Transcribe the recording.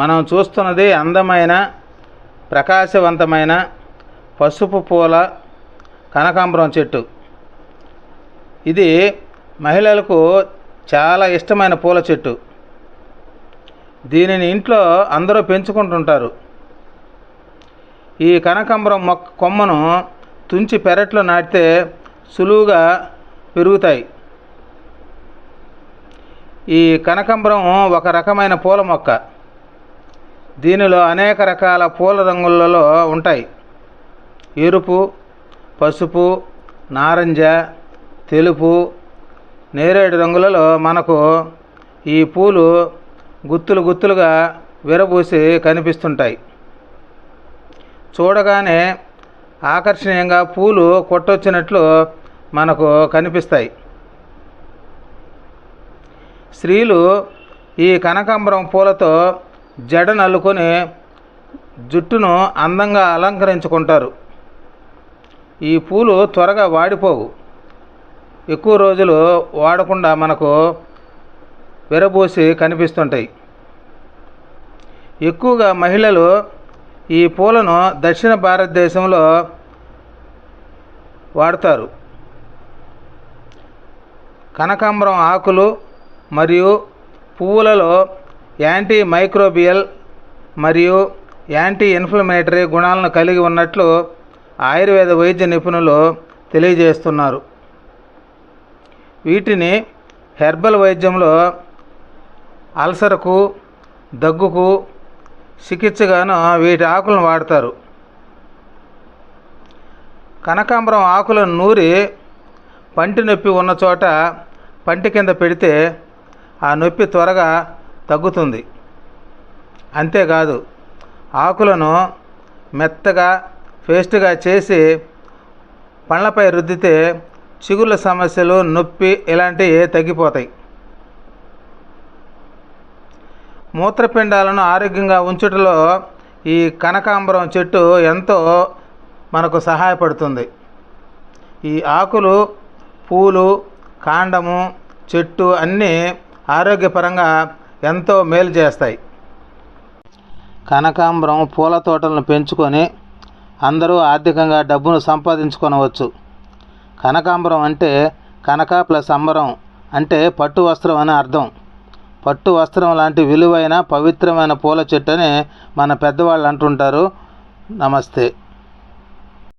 మనం చూస్తున్నది అందమైన ప్రకాశవంతమైన పసుపు పూల కనకాంబరం చెట్టు. ఇది మహిళలకు చాలా ఇష్టమైన పూల చెట్టు. దీనిని ఇంట్లో అందరూ పెంచుకుంటుంటారు. ఈ కనకాంబరం మొక్క కొమ్మను తుంచి పెరట్లో నాటితే సులువుగా పెరుగుతాయి. ఈ కనకాంబరం ఒక రకమైన పూల మొక్క. దీనిలో అనేక రకాల పూల రంగులలో ఉంటాయి. ఎరుపు పసుపు నారింజ తెలుపు నేరేడు రంగులలో మనకు ఈ పూలు గుత్తులు గుత్తులుగా విరబూసి కనిపిస్తుంటాయి. చూడగానే ఆకర్షణీయంగా పూలు కొట్టొచ్చినట్లు మనకు కనిపిస్తాయి. స్త్రీలు ఈ కనకాంబరం పూలతో జడ నల్లుకొని జుట్టును అందంగా అలంకరించుకుంటారు. ఈ పూలు త్వరగా వాడిపోవు. ఎక్కువ రోజులు వాడకుండా మనకు విరబూసి కనిపిస్తుంటాయి. ఎక్కువగా మహిళలు ఈ పూలను దక్షిణ భారతదేశంలో వాడతారు. కనకాంబరం ఆకులు మరియు పువ్వులలో యాంటీ మైక్రోబియల్ మరియు యాంటీ ఇన్ఫ్లమేటరీ గుణాలను కలిగి ఉన్నట్లు ఆయుర్వేద వైద్య నిపుణులు తెలియజేస్తున్నారు. వీటిని హెర్బల్ వైద్యంలో అల్సర్కు దగ్గుకు చికిత్సగాను వీటి ఆకులను వాడతారు. కనకాంబరం ఆకులను నూరి పంటి నొప్పి ఉన్న చోట పంటి కింద పెడితే ఆ నొప్పి త్వరగా తగ్గుతుంది. అంతేకాదు ఆకులను మెత్తగా పేస్ట్గా చేసి పండ్లపై రుద్దితే చిగుళ్ళ సమస్యలు నొప్పి ఇలాంటివి తగ్గిపోతాయి. మూత్రపిండాలను ఆరోగ్యంగా ఉంచుటలో ఈ కనకాంబరం చెట్టు ఎంతో మనకు సహాయపడుతుంది. ఈ ఆకులు పూలు కాండము చెట్టు అన్నీ ఆరోగ్యపరంగా ఎంతో మేలు చేస్తాయి. కనకాంబరం పూల తోటలను పెంచుకొని అందరూ ఆర్థికంగా డబ్బును సంపాదించుకొనవచ్చు. కనకాంబరం అంటే కనక ప్లస్ అంబరం అంటే పట్టు వస్త్రం అని అర్థం. పట్టు వస్త్రం లాంటి విలువైన పవిత్రమైన పూల చెట్టు అని మన పెద్దవాళ్ళు అంటుంటారు. నమస్తే.